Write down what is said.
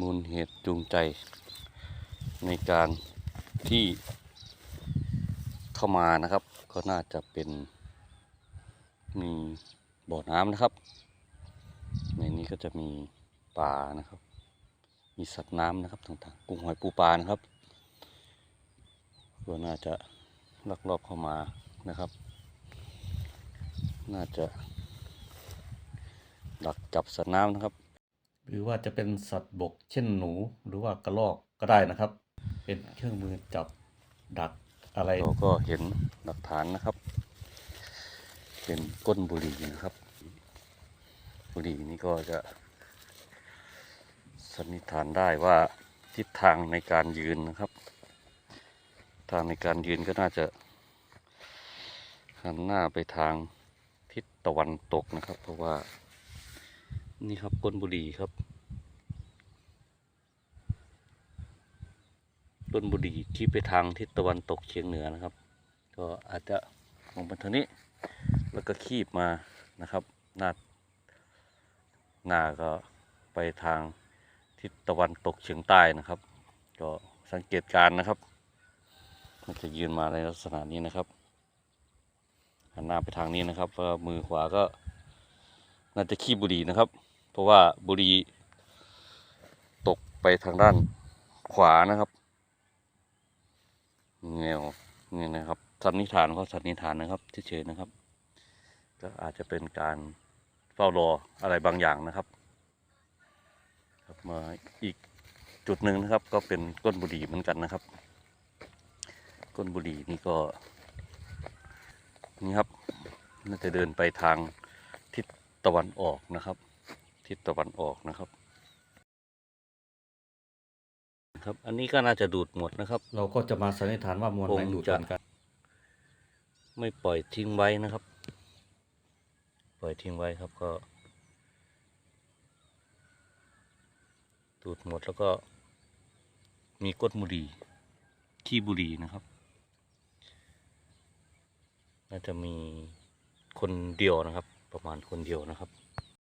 มูลเหตุจูงใจ ในการที่เข้ามานะครับ ก็น่าจะเป็นมีบ่อน้ำนะครับ ในนี้ก็จะมีปลานะครับ มีสัตว์น้ำนะครับต่างๆกุ้งหอยปูปลานะครับก็น่าจะลักลอบเข้ามานะครับ น่าจะดักจับสัตว์น้ำนะครับ หรือว่าจะเป็นสัตว์บก เช่นหนูหรือว่ากระรอกก็ได้นะครับ เป็นเครื่องมือจับดักอะไรเราก็เห็นหลักฐานนะครับ เป็นก้นบุหรี่นะครับ บุหรี่นี้ก็จะสันนิษฐานได้ว่าทิศทางในการยืนนะครับ ทางในการยืนก็น่าจะหันหน้าไปทางทิศตะวันตกนะครับ เพราะว่า นี่ครับก้นบุหรี่ครับต้นบุหรี่ที่ไปทางทิศตะวันตกเฉียงเหนือนะครับ ก็อาจจะมองไปทางนี้ แล้วก็คีบมานะครับหน้าหน้าก็ไปทางทิศตะวันตกเฉียงใต้นะครับ ก็สังเกตการนะครับ มันจะยืนมาในลักษณะนี้นะครับหันหน้าไปทางนี้นะครับแล้วมือขวาก็ น่าจะคีบบุรีนะครับ เพราะว่าบุรีตกไปทางด้านขวานะครับเงวนี่นะครับสันนิษฐานเขาสันนิษฐานนะครับเฉยๆนะครับ ก็อาจจะเป็นการเฝ้ารออะไรบางอย่างนะครับ ครับมาอีกจุดหนึ่งนะครับ ก็เป็นก้นบุรีเหมือนกันนะครับ ก้นบุรีนี่ก็นี่ครับน่าจะเดินไปทางทิศ ตะวันออกนะครับ ทิศตะวันออกนะครับครับ อันนี้ก็น่าจะดูดหมดนะครับ เราก็จะมาสันนิษฐานว่ามวลไหนคงดูดจะเหมือนกันไม่ปล่อยทิ้งไว้นะครับ ปล่อยทิ้งไว้ครับก็ดูดหมดแล้วก็ มีก้นบุหรี่ขี้บุหรี่นะครับ น่าจะมีคนเดียวนะครับ ประมาณคนเดียวนะครับ